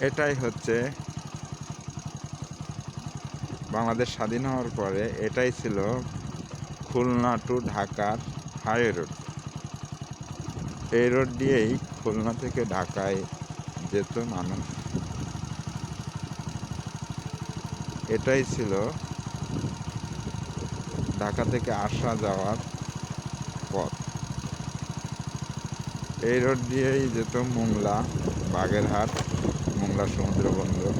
এটাই হচ্ছে বাংলাদেশ স্বাধীন হওয়ার পরে এটাই ছিল খুলনা টু ঢাকার হাইওয়ে রোড এই রোড দিয়েই খুলনা থেকে ঢাকায় যেত মানুষ। এটাই ছিল ঢাকা থেকে আসা যাওয়ার পথ। এই রোড দিয়েই যেত মোংলা, বাগেরহাট মোংলা সমুদ্র বন্দর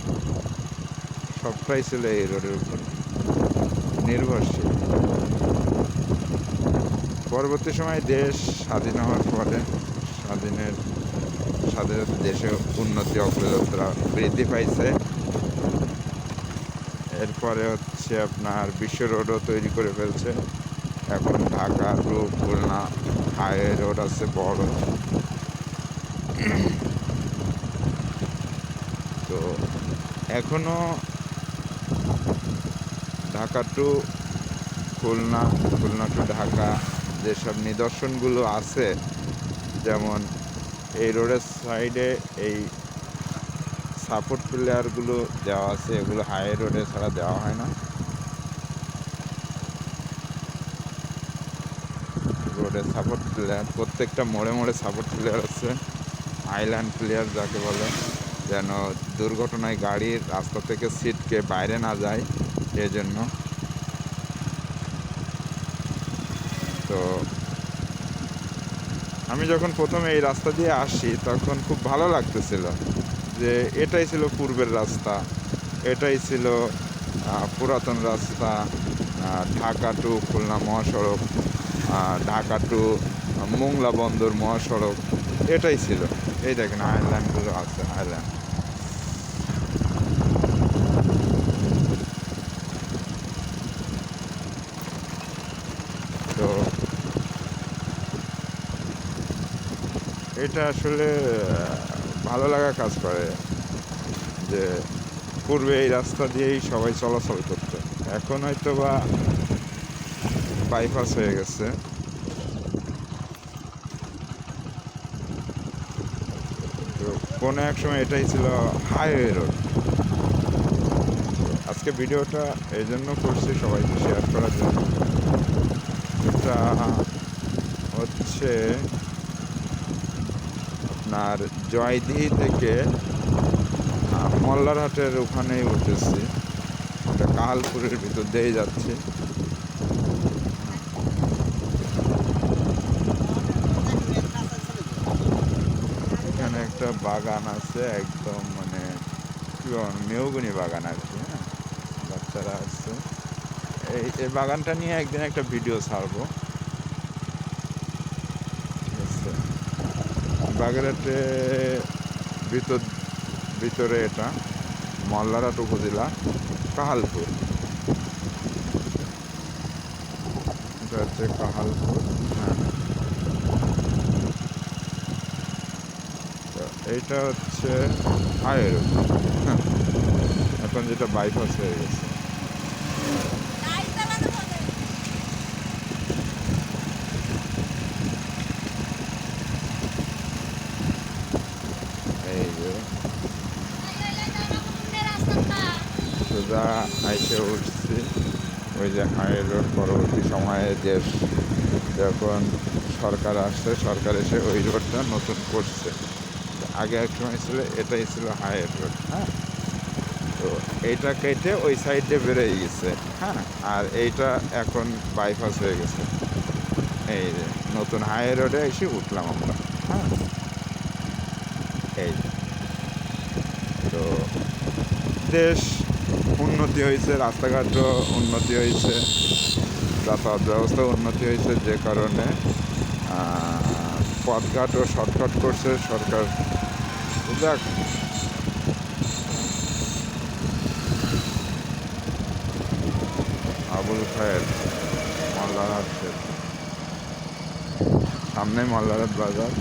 সবটাই ছিল এই রোডের উপর। নির্ভরশীল। পরবর্তী সময় দেশ স্বাধীন হওয়ার ফলে স্বাধীনের স্বাধীন দেশে উন্নতি, অগ্রযাত্রা বৃদ্ধি পাইছে। এরপরে হচ্ছে আপনার বিশ্ব রোডও তৈরি করে ফেলছে। এখন Dhaka to Khulna highway road আছে বড়। তো এখনও ঢাকা টু খুলনা খুলনা টু ঢাকা যেসব নিদর্শনগুলো আছে, যেমন এই রোডের সাইডে এই সাপোর্ট প্লেয়ারগুলো দেওয়া আছে, এগুলো হাই রোডে ছাড়া দেওয়া হয় না। রোডে সাপোর্ট প্লেয়ার প্রত্যেকটা মোড়ে মোড়ে সাপোর্ট প্লেয়ার আছে, আইল্যান্ড প্লেয়ার যাকে বলে। যেন দুর্ঘটনায় গাড়ির রাস্তা থেকে সিটকে বাইরে না যায় এজন্য। তো আমি যখন প্রথমে এই রাস্তা দিয়ে আসি, তখন খুব ভালো লাগতেছিল যে এটাই ছিল পূর্বের রাস্তা, এটাই ছিল পুরাতন রাস্তা ঢাকা টু খুলনা মহাসড়ক ঢাকা টু মোংলা বন্দর মহাসড়ক। এটাই ছিল। এই দেখেন আইল্যান্ডগুলো আছে আইল্যান্ড তো এটা আসলে ভালো লাগা কাজ করে যে পূর্বে এই রাস্তা দিয়েই সবাই চলাচল করতো। এখন হয়তো বা বাইপাস হয়ে গেছে তো কোনো এক সময় এটাই ছিল হাইওয়ে রোড আজকে ভিডিওটা এই জন্য করছি সবাইকে শেয়ার করার জন্য। এটা হচ্ছে আপনার জয়দিহি থেকে মল্লারহাটের ওখানেই উঠেছি। এটা কাহালপুরের ভিতর দিয়েই যাচ্ছি এখানে একটা বাগান আছে, একদম মানে মেহগুনি বাগান আর কি হ্যাঁ? বাচ্চারা আছে। এই এই বাগানটা নিয়ে একদিন একটা ভিডিও ছাড়বো। আছে বাগেরহাটে ভিতর, ভিতরে এটা, মল্লারহাট উপজেলা, কাহালপুর। এটা হচ্ছে কাহালপুর হ্যাঁ তো এইটা হচ্ছে হাইওয়ে রোড এখন যেটা বাইপাস হয়ে গেছে। আইসে উঠছি। ওই যে হাইওয়ে রোড পরবর্তী সময়ে দেশ যখন সরকার আসছে, সরকার এসে ওই রোডটা নতুন করছে। আগে এক সময় ছিল, এটাই ছিল হাইওয়ে রোড হ্যাঁ? তো এইটা কেটে ওই সাইডে বেড়ে গেছে হ্যাঁ? আর এইটা এখন বাইপাস হয়ে গেছে। এই যে নতুন হাইওয়ে রোডে এসে উঠলাম আমরা হ্যাঁ? এই। তো দেশ উন্নতি হয়েছে, রাস্তাঘাটও উন্নতি হয়েছে, যাতায়াত ব্যবস্থা উন্নতি হয়েছে যে কারণে পথঘাটও শর্টকাট করছে সরকার। দেখ আবুল খায়ের মল্লারহাট সামনে মল্লারহাট বাজার।